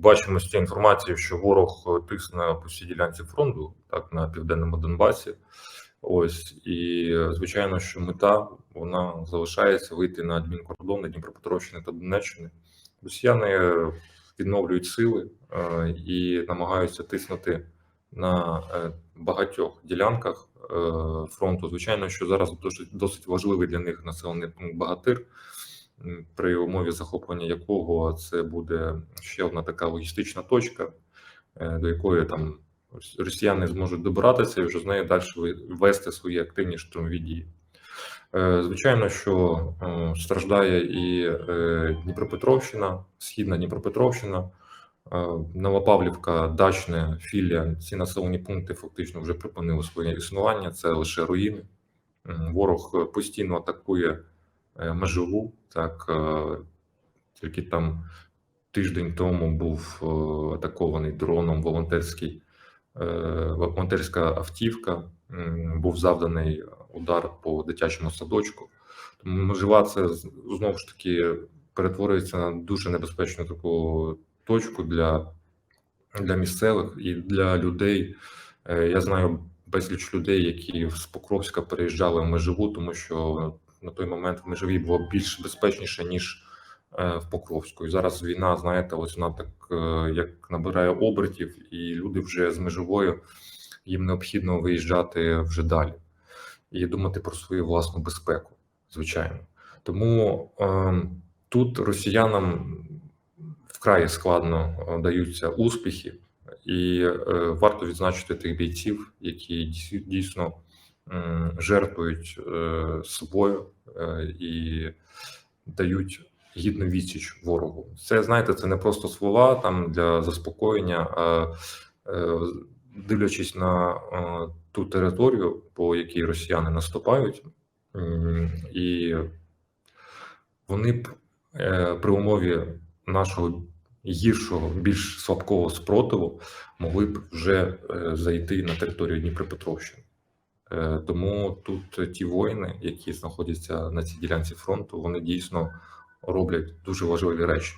бачимо з цієї інформації, що ворог е, тисне по всій ділянці фронту, так на південному Донбасі. Ось і е, звичайно, що мета вона залишається вийти на адмінкордони Дніпропетровщини та Донеччини. Росіяни відновлюють сили е, і намагаються тиснути на е, багатьох ділянках е, фронту. Звичайно, що зараз досить важливий для них населений пункт Багатир, при умові захоплення якого це буде ще одна така логістична точка, е, до якої там росіяни зможуть добиратися і вже з нею далі вести свої активні штурмові дії. Е, Звичайно, що е, страждає і Дніпропетровщина, східна Дніпропетровщина, Новопавлівка, Дачне, Філія. Ці населені пункти фактично вже припинили своє існування. Це лише руїни. Ворог постійно атакує межову. Так е, тільки там тиждень тому був е, атакований дроном волонтерський е, волонтерська автівка. Був завданий удар по дитячому садочку. Тому межова це знову ж таки перетворюється на дуже небезпечну таку точку для, для місцевих і для людей. Е, Я знаю безліч людей, які з Покровська переїжджали в межеву, тому що на той момент в межовій було більш безпечніше, ніж е, в Покровську. І зараз війна, знаєте, ось вона так е, як набирає обертів, і люди вже з межовою їм необхідно виїжджати вже далі і думати про свою власну безпеку, звичайно. Тому е, тут росіянам вкрай складно даються успіхи, і е, варто відзначити тих бійців, які дійс- дійсно жертвують е, собою е, і дають гідну відсіч ворогу. Це знаєте, це не просто слова там для заспокоєння, а е, дивлячись на ту територію, по якій росіяни наступають, і вони б при умові нашого гіршого, більш слабкого спротиву могли б вже зайти на територію Дніпропетровщини. Е, Тому тут ті воїни, які знаходяться на цій ділянці фронту, вони дійсно роблять дуже важливі речі.